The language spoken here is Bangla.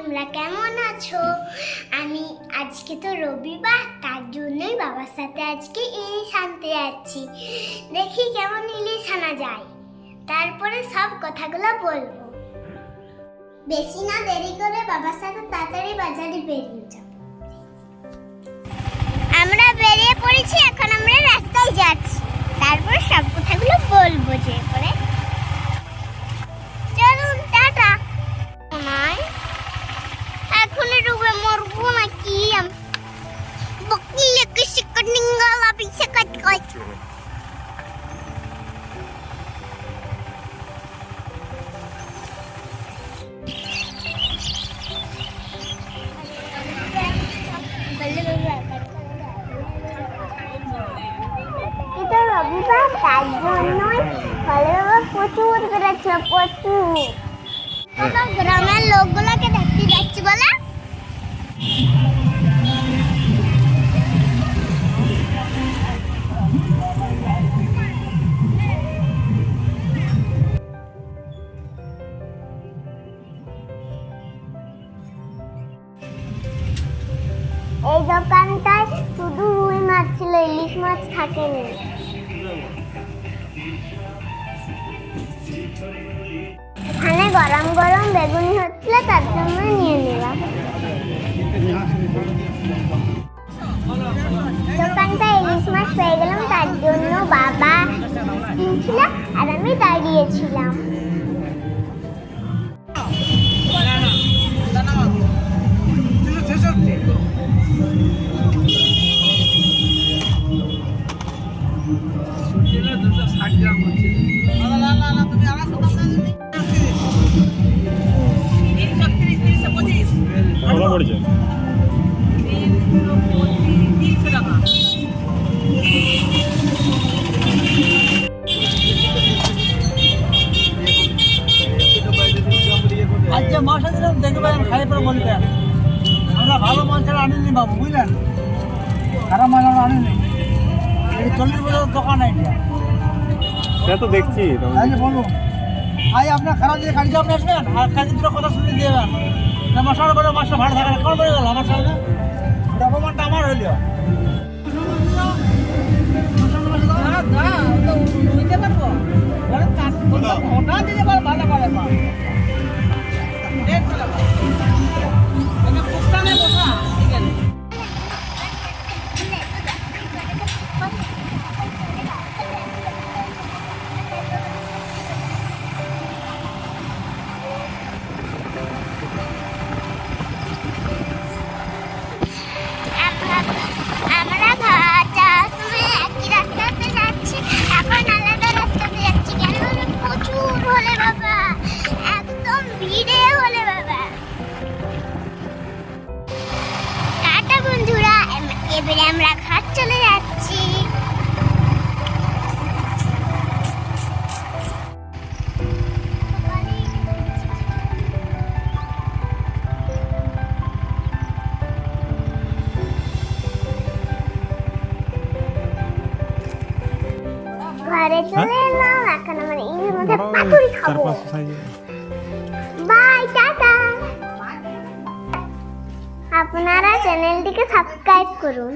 তোমরা কেমন আছো? আমি আজকে তো রবিবার, তার জন্যই বাবার সাথে আজকে ইলিশ আনতে যাচ্ছি। দেখি কেমন ইলিশ আনা যায়। তারপরে সব কথাগুলো বলব। বেশি না দেরি করে বাবার সাথে তাড়াতাড়ি বাজারে বেরিয়ে যাব তার জন্যই ফলে প্রচুর প্রচুর গ্রামের লোকগুলোকে দেখতে যাচ্ছি বলে এই দোকানটায় শুধু রুই মাছ ছিল, ইলিশ মাছ থাকেনি। বেগুনি তার জন্য নিয়ে নিলাম। দোকানটা ইলিশ মাছ পেয়ে গেলাম, তার জন্য বাবা কিনছিল আর আমি দাঁড়িয়েছিলাম। আজ যে মাছ দিলাম দেখবেন খাই পরে বলবেন আমরা ভালো মাছ ছাড়া আনিনি বাবু বুঝলেন? খারাপ মাছ আমরা আনিনি। এই চল্লিশ বছর দোকান এটা সে তো দেখছি বলুন। আজ আপনার খারাপ দিয়ে কালকে আপনি আসবেন? আর কালকে দুটো কথা শুনে দিয়ে যাবেন মশার বলে মাছটা ভাড়া থাকে না কোন বলে গেল আমার সঙ্গে ওটা অপমানটা আমার হইল। ওটা দিতে পারো ভালো করে মা আমরা এবারে আমরা ঘাট চলে যাচ্ছি। ঘরে চলে এলাম এখন আমরা ইনের মধ্যে পাতুরি খাব। আপনারা চ্যানেলটিকে সাবস্ক্রাইব করুন।